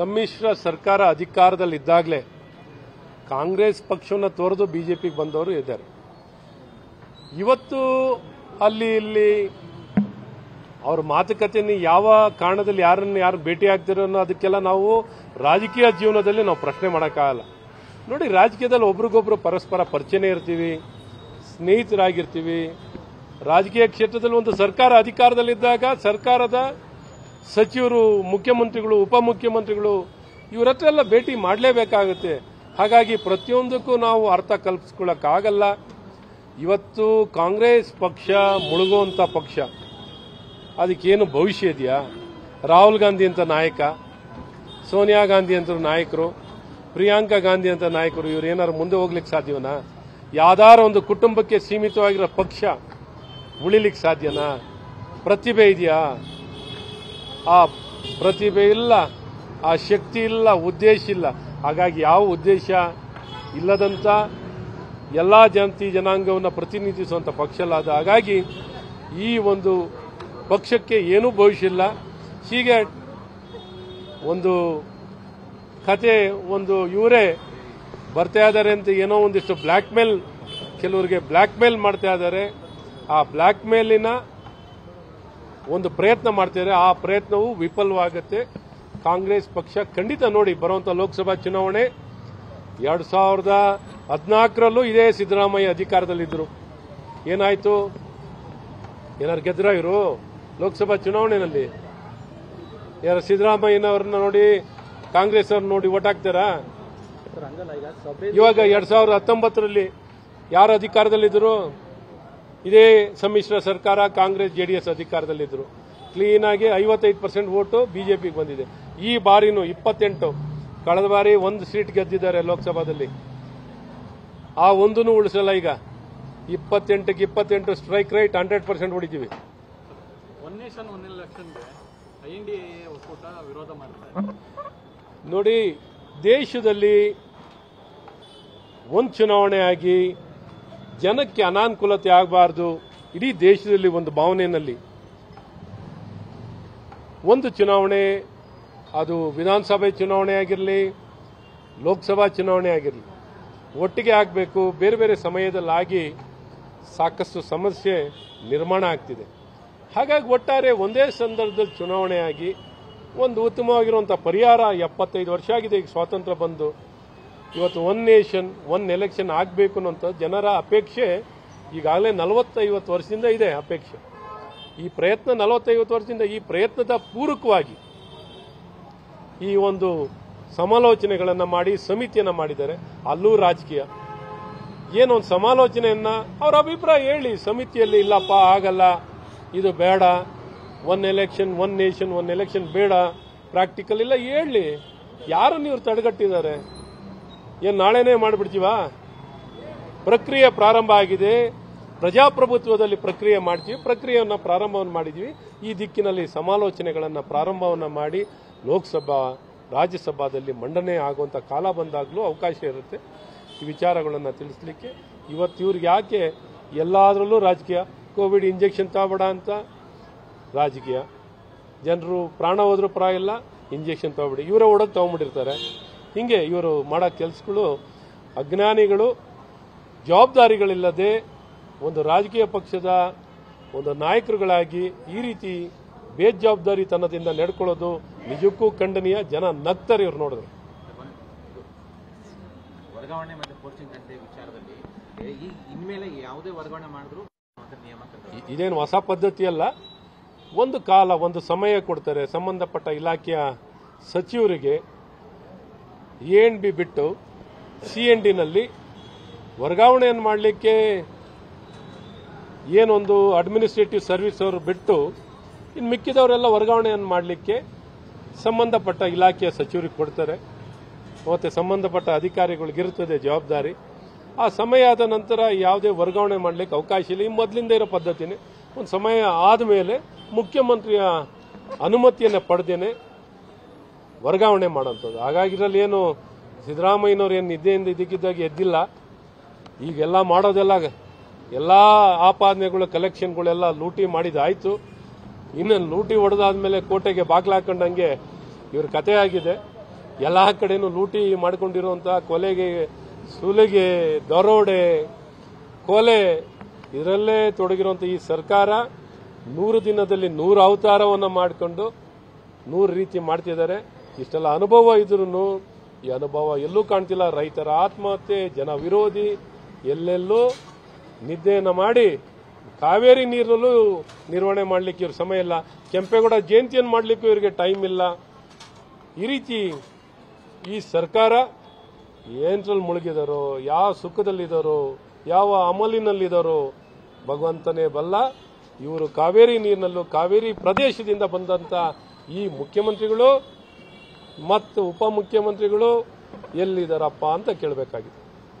ಸಮ್ಮಿಶ್ರ ಸರ್ಕಾರ ಅಧಿಕಾರದಲ್ಲಿದ್ದಾಗಲೇ ಕಾಂಗ್ರೆಸ್ ಪಕ್ಷವನ್ನು ತೋರೆದು ಪಿಗೆ ಬಂದವರು ಇದ್ದಾರೆ. ಇವತ್ತು ಅಲ್ಲಿ ಇಲ್ಲಿ ಅವ್ರ ಮಾತುಕತೆಯನ್ನು ಯಾವ ಕಾರಣದಲ್ಲಿ ಯಾರನ್ನು ಯಾರು ಭೇಟಿ ಆಗ್ತಿರೋ ಅದಕ್ಕೆಲ್ಲ ನಾವು ರಾಜಕೀಯ ಜೀವನದಲ್ಲಿ ನಾವು ಪ್ರಶ್ನೆ ಮಾಡೋಕ್ಕಾಗಲ್ಲ. ನೋಡಿ, ರಾಜಕೀಯದಲ್ಲಿ ಒಬ್ರಿಗೊಬ್ರು ಪರಸ್ಪರ ಪರಿಚಯ ಇರ್ತೀವಿ, ಸ್ನೇಹಿತರಾಗಿರ್ತೀವಿ. ರಾಜಕೀಯ ಕ್ಷೇತ್ರದಲ್ಲಿ ಒಂದು ಸರ್ಕಾರ ಅಧಿಕಾರದಲ್ಲಿದ್ದಾಗ ಸರ್ಕಾರದ ಸಚಿವರು, ಮುಖ್ಯಮಂತ್ರಿಗಳು, ಉಪಮುಖ್ಯಮಂತ್ರಿಗಳು ಇವರ ಹತ್ರ ಎಲ್ಲ ಭೇಟಿ ಮಾಡಲೇಬೇಕಾಗುತ್ತೆ. ಹಾಗಾಗಿ ಪ್ರತಿಯೊಂದಕ್ಕೂ ನಾವು ಅರ್ಥ ಕಲ್ಪಿಸ್ಕೊಳ್ಳೋಕ್ಕಾಗಲ್ಲ. ಇವತ್ತು ಕಾಂಗ್ರೆಸ್ ಪಕ್ಷ ಮುಳುಗುವಂಥ ಪಕ್ಷ. ಅದಕ್ಕೇನು ಭವಿಷ್ಯ ಇದೆಯಾ? ರಾಹುಲ್ ಗಾಂಧಿ ಅಂತ ನಾಯಕ, ಸೋನಿಯಾ ಗಾಂಧಿ ಅಂತ ನಾಯಕರು, ಪ್ರಿಯಾಂಕಾ ಗಾಂಧಿ ಅಂತ ನಾಯಕರು, ಇವ್ರು ಏನಾದ್ರು ಮುಂದೆ ಹೋಗ್ಲಿಕ್ಕೆ ಸಾಧ್ಯವನಾ? ಯಾವ್ದಾರ ಒಂದು ಕುಟುಂಬಕ್ಕೆ ಸೀಮಿತವಾಗಿರೋ ಪಕ್ಷ ಉಳಿಲಿಕ್ಕೆ ಸಾಧ್ಯನಾ ಪ್ರತಿಭೆ ಇದೆಯಾ? ಆ ಪ್ರತಿಭೆ ಇಲ್ಲ, ಆ ಶಕ್ತಿ ಇಲ್ಲ, ಉದ್ದೇಶ ಇಲ್ಲ. ಹಾಗಾಗಿ ಯಾವ ಉದ್ದೇಶ ಇಲ್ಲದಂತ ಎಲ್ಲ ಜಾತಿ ಜನಾಂಗವನ್ನು ಪ್ರತಿನಿಧಿಸುವಂಥ ಪಕ್ಷ ಅಲ್ಲ ಹಾಗಾಗಿ ಈ ಒಂದು ಪಕ್ಷಕ್ಕೆ ಏನೂ ಭವಿಷ್ಯ ಇಲ್ಲ. ಹೀಗೆ ಒಂದು ಕತೆ ಒಂದು ಇವರೇ ಬರ್ತಾ ಇದ್ದಾರೆ ಅಂತ ಏನೋ ಒಂದಿಷ್ಟು ಬ್ಲ್ಯಾಕ್ ಮೇಲ್ ಕೆಲವರಿಗೆ ಬ್ಲ್ಯಾಕ್ ಮೇಲ್ ಮಾಡ್ತಾ ಇದ್ದಾರೆ. ಆ ಬ್ಲ್ಯಾಕ್ ಮೇಲಿನ ಒಂದು ಪ್ರಯತ್ನ ಮಾಡ್ತಿದ್ದಾರೆ. ಆ ಪ್ರಯತ್ನವು ವಿಫಲವಾಗುತ್ತೆ. ಕಾಂಗ್ರೆಸ್ ಪಕ್ಷ ಖಂಡಿತ ನೋಡಿ ಬರುವಂಥ ಲೋಕಸಭಾ ಚುನಾವಣೆ ಎರಡು ಸಾವಿರದ ಹದಿನಾಲ್ಕರಲ್ಲೂ ಇದೇ ಸಿದ್ದರಾಮಯ್ಯ ಅಧಿಕಾರದಲ್ಲಿದ್ದರು. ಏನಾಯ್ತು? ಏನಾರು ಗೆದ್ರ ಇವರು ಲೋಕಸಭಾ ಚುನಾವಣೆಯಲ್ಲಿ ಯಾರು ಸಿದ್ದರಾಮಯ್ಯನವ್ರನ್ನ ನೋಡಿ ಕಾಂಗ್ರೆಸ್ ಅವ್ರನ್ನ ನೋಡಿ ಓಟ್ ಇವಾಗ ಎರಡ್ ಸಾವಿರದ ಹತ್ತೊಂಬತ್ತರಲ್ಲಿ ಯಾರು ಅಧಿಕಾರದಲ್ಲಿದ್ದರು? ಇದೇ ಸಮ್ಮಿಶ್ರ ಸರ್ಕಾರ ಕಾಂಗ್ರೆಸ್ ಜೆಡಿಎಸ್ ಅಧಿಕಾರದಲ್ಲಿದ್ದರು. ಕ್ಲೀನ್ ಆಗಿ ಐವತ್ತೈದು ಪರ್ಸೆಂಟ್ ಓಟು ಬಿಜೆಪಿಗೆ ಬಂದಿದೆ. ಈ ಬಾರಿನೂ ಇಪ್ಪತ್ತೆಂಟು. ಕಳೆದ ಬಾರಿ ಒಂದು ಸೀಟ್ ಗೆದ್ದಿದ್ದಾರೆ ಲೋಕಸಭಾದಲ್ಲಿ. ಆ ಒಂದನ್ನು ಉಳಿಸಲ್ಲ ಈಗ. ಇಪ್ಪತ್ತೆಂಟಕ್ಕೆ ಇಪ್ಪತ್ತೆಂಟು ಸ್ಟ್ರೈಕ್ ರೈಟ್ ಹಂಡ್ರೆಡ್ ಪರ್ಸೆಂಟ್ ಹೊಡಿತೀವಿ. ನೋಡಿ ದೇಶದಲ್ಲಿ ಒಂದು ಚುನಾವಣೆ ಆಗಿ ಜನಕ್ಕೆ ಅನಾನುಕೂಲತೆ ಆಗಬಾರ್ದು. ಇಡೀ ದೇಶದಲ್ಲಿ ಒಂದು ಭಾವನೆಯಲ್ಲಿ. ಒಂದು ಚುನಾವಣೆ, ಅದು ವಿಧಾನಸಭೆ ಚುನಾವಣೆ ಆಗಿರಲಿ, ಲೋಕಸಭಾ ಚುನಾವಣೆ ಆಗಿರಲಿ, ಒಟ್ಟಿಗೆ ಆಗಬೇಕು, ಬೇರೆ ಬೇರೆ ಸಮಯದಲ್ಲಾಗಿ ಸಾಕಷ್ಟು ಸಮಸ್ಯೆ ನಿರ್ಮಾಣ ಆಗ್ತಿದೆ. ಹಾಗಾಗಿ ಒಟ್ಟಾರೆ ಒಂದೇ ಸಂದರ್ಭದಲ್ಲಿ ಚುನಾವಣೆ ಆಗಿ ಒಂದು ಉತ್ತಮವಾಗಿರುವಂಥ ಪರಿಹಾರ ಎಪ್ಪತ್ತೈದು ವರ್ಷ ಆಗಿದೆ, ಈಗ ಸ್ವಾತಂತ್ರ್ಯ ಬಂದು. ಇವತ್ತು ಒನ್ ನೇಷನ್ ಒನ್ ಎಲೆಕ್ಷನ್ ಆಗಬೇಕು ಅನ್ನೋಂಥ ಜನರ ಅಪೇಕ್ಷೆ ಈಗಾಗಲೇ ನಲವತ್ತೈವತ್ತು ವರ್ಷದಿಂದ ಇದೆ ಅಪೇಕ್ಷೆ. ಈ ಪ್ರಯತ್ನ ನಲವತ್ತೈವತ್ತು ವರ್ಷದಿಂದ ಈ ಪ್ರಯತ್ನದ ಪೂರಕವಾಗಿ ಈ ಒಂದು ಸಮಾಲೋಚನೆಗಳನ್ನು ಮಾಡಿ, ಸಮಿತಿಯನ್ನು ಮಾಡಿದ್ದಾರೆ. ಅಲ್ಲೂ ರಾಜಕೀಯ. ಏನೊಂದು ಸಮಾಲೋಚನೆಯನ್ನು ಅವರ ಅಭಿಪ್ರಾಯ ಹೇಳಿ, ಸಮಿತಿಯಲ್ಲಿ ಇಲ್ಲಪ್ಪ, ಆಗಲ್ಲ, ಇದು ಬೇಡ one election one nation one election ಬೇಡ ಪ್ರಾಕ್ಟಿಕಲ್ ಇಲ್ಲ, ಹೇಳಿ. ಯಾರನ್ನು ನೀವು ತಡೆಗಟ್ಟಿದ್ದಾರೆ? ಏನ್ ನಾಳೆನೇ ಮಾಡಿಬಿಡ್ತೀವಾ? ಪ್ರಕ್ರಿಯೆ ಪ್ರಾರಂಭ ಆಗಿದೆ. ಪ್ರಜಾಪ್ರಭುತ್ವದಲ್ಲಿ ಪ್ರಕ್ರಿಯೆ ಮಾಡ್ತೀವಿ. ಪ್ರಕ್ರಿಯೆಯನ್ನು ಪ್ರಾರಂಭವನ್ನು ಮಾಡಿದ್ವಿ. ಈ ದಿಕ್ಕಿನಲ್ಲಿ ಸಮಾಲೋಚನೆಗಳನ್ನು ಪ್ರಾರಂಭವನ್ನು ಮಾಡಿ ಲೋಕಸಭಾ, ರಾಜ್ಯಸಭಾದಲ್ಲಿ ಮಂಡನೆ ಆಗುವಂಥ ಕಾಲ ಬಂದಾಗಲೂ ಅವಕಾಶ ಇರುತ್ತೆ. ಈ ವಿಚಾರಗಳನ್ನು ತಿಳಿಸ್ಲಿಕ್ಕೆ ಇವತ್ತು ಇವ್ರಿಗೆ ಯಾಕೆ ಎಲ್ಲದರಲ್ಲೂ ರಾಜಕೀಯ, ಕೋವಿಡ್ ಇಂಜೆಕ್ಷನ್ ತಗೋಬೇಡ ಅಂತ? ರಾಜಕೀಯ. ಜನರು ಪ್ರಾಣ ಹೋದ್ರೂ ಪರ ಇಲ್ಲ, ಇಂಜೆಕ್ಷನ್ ತಗೋಬಿಡಿ ಇವರೇ ಓಡೋದು ತಗೊಂಡ್ಬಿಟ್ಟಿರ್ತಾರೆ. ಹಿಂಗೆ ಇವರು ಮಾಡೋ ಕೆಲಸಗಳು ಅಜ್ಞಾನಿಗಳು ಜವಾಬ್ದಾರಿಗಳಿಲ್ಲದೆ ಒಂದು ರಾಜಕೀಯ ಪಕ್ಷದ ಒಂದು ನಾಯಕರುಗಳಾಗಿ ಈ ರೀತಿ ಬೇಜವಾಬ್ದಾರಿತನದಿಂದ ನಡ್ಕೊಳ್ಳೋದು ನಿಜಕ್ಕೂ ಖಂಡನೀಯ. ಜನ ನಗ್ತಾರೆ ಇವ್ರು ನೋಡಿದ್ರು. ವರ್ಗಾವಣೆ ಮತ್ತೆ ಪೋಸ್ಟಿಂಗ್ ಅಂತೆ ವಿಚಾರದಲ್ಲಿ ಏ, ಇನ್ಮೇಲೆ ಯಾವುದೇ ವರ್ಗಾವಣೆ ಮಾಡಿದ್ರು ಅಂತ ನಿಯಮ ತಂದಿದ್ದಾರೆ. ಇ- ಇದೇನು ಹೊಸ ಪದ್ಧತಿ ಅಲ್ಲ. ಒಂದು ಕಾಲ ಒಂದು ಸಮಯ ಕೊಡ್ತಾರೆ ಸಂಬಂಧಪಟ್ಟ ಇಲಾಖೆಯ ಸಚಿವರಿಗೆ. ಎ ಎನ್ ಬಿ ಬಿಟ್ಟು ಸಿ ಎನ್ ಡಿನಲ್ಲಿ ವರ್ಗಾವಣೆಯನ್ನು ಮಾಡಲಿಕ್ಕೆ ಏನೊಂದು ಅಡ್ಮಿನಿಸ್ಟ್ರೇಟಿವ್ ಸರ್ವಿಸ್ ಅವರು ಬಿಟ್ಟು ಇನ್ನು ಮಿಕ್ಕಿದವರೆಲ್ಲ ವರ್ಗಾವಣೆಯನ್ನು ಮಾಡಲಿಕ್ಕೆ ಸಂಬಂಧಪಟ್ಟ ಇಲಾಖೆಯ ಸಚಿವರಿಗೆ ಕೊಡ್ತಾರೆ. ಮತ್ತು ಸಂಬಂಧಪಟ್ಟ ಅಧಿಕಾರಿಗಳಿಗಿರುತ್ತದೆ ಜವಾಬ್ದಾರಿ. ಆ ಸಮಯ ಆದ ನಂತರ ಯಾವುದೇ ವರ್ಗಾವಣೆ ಮಾಡಲಿಕ್ಕೆ ಅವಕಾಶ ಇಲ್ಲ. ಈ ಮೊದಲಿಂದ ಇರೋ ಪದ್ಧತಿನೇ. ಒಂದು ಸಮಯ ಆದ ಮೇಲೆ ಮುಖ್ಯಮಂತ್ರಿಯ ಅನುಮತಿಯನ್ನು ಪಡೆದೇನೆ. ವರ್ಗಾವಣೆ ಮಾಡೋಂಥದ್ದು ಹಾಗಾಗಿ ಏನು ಸಿದ್ದರಾಮಯ್ಯನವ್ರು ಏನು ನಿದ್ದೆಯಿಂದ ಇದಕ್ಕಿದ್ದಾಗ ಎದ್ದಿಲ್ಲ. ಈಗೆಲ್ಲ ಮಾಡೋದೆಲ್ಲ ಎಲ್ಲ ಆಪಾದನೆಗಳು ಕಲೆಕ್ಷನ್ಗಳೆಲ್ಲ ಲೂಟಿ ಮಾಡಿದಾಯಿತು. ಇನ್ನು ಲೂಟಿ ಹೊಡೆದಾದ್ಮೇಲೆ ಕೋಟೆಗೆ ಬಾಗಿಲು ಹಾಕೊಂಡಂಗೆ ಇವ್ರ ಕತೆ ಆಗಿದೆ. ಎಲ್ಲ ಕಡೆನೂ ಲೂಟಿ ಮಾಡಿಕೊಂಡಿರುವಂತಹ ಕೊಲೆಗೆ, ಸುಲಿಗೆ, ದರೋಡೆ, ಕೊಲೆ, ಇದರಲ್ಲೇ ತೊಡಗಿರುವಂಥ ಈ ಸರ್ಕಾರ ನೂರು ದಿನದಲ್ಲಿ ನೂರು ಅವತಾರವನ್ನು ಮಾಡಿಕೊಂಡು ನೂರು ರೀತಿ ಮಾಡ್ತಿದ್ದಾರೆ. ಇಷ್ಟೆಲ್ಲ ಅನುಭವ ಇದ್ರೂ ಈ ಅನುಭವ ಎಲ್ಲೂ ಕಾಣ್ತಿಲ್ಲ. ರೈತರ ಆತ್ಮಹತ್ಯೆ, ಜನ ವಿರೋಧಿ, ಎಲ್ಲೆಲ್ಲೂ ನಿದ್ದೆಯನ್ನು ಮಾಡಿ ಕಾವೇರಿ ನೀರಲ್ಲೂ ನಿರ್ವಹಣೆ ಮಾಡಲಿಕ್ಕೆ ಇವ್ರ ಸಮಯ ಇಲ್ಲ. ಕೆಂಪೇಗೌಡ ಜಯಂತಿಯನ್ನು ಮಾಡಲಿಕ್ಕೂ ಇವರಿಗೆ ಟೈಮ್ ಇಲ್ಲ. ಈ ರೀತಿ ಈ ಸರ್ಕಾರ ಏನರಲ್ಲಿ ಮುಳುಗಿದಾರೋ, ಯಾವ ಸುಖದಲ್ಲಿದ್ದಾರೋ ಯಾವ ಅಮಲಿನಲ್ಲಿದ್ದಾರೋ ಭಗವಂತನೇ ಬಲ್ಲ, ಇವರು ಕಾವೇರಿ ನೀರಿನಲ್ಲೂ ಕಾವೇರಿ ಪ್ರದೇಶದಿಂದ ಬಂದಂತ ಈ ಮುಖ್ಯಮಂತ್ರಿಗಳು ಮತ್ತು ಉಪಮುಖ್ಯಮಂತ್ರಿಗಳು ಎಲ್ಲಿದ್ದಾರಪ್ಪ ಅಂತ ಕೇಳಬೇಕಾಗಿದೆ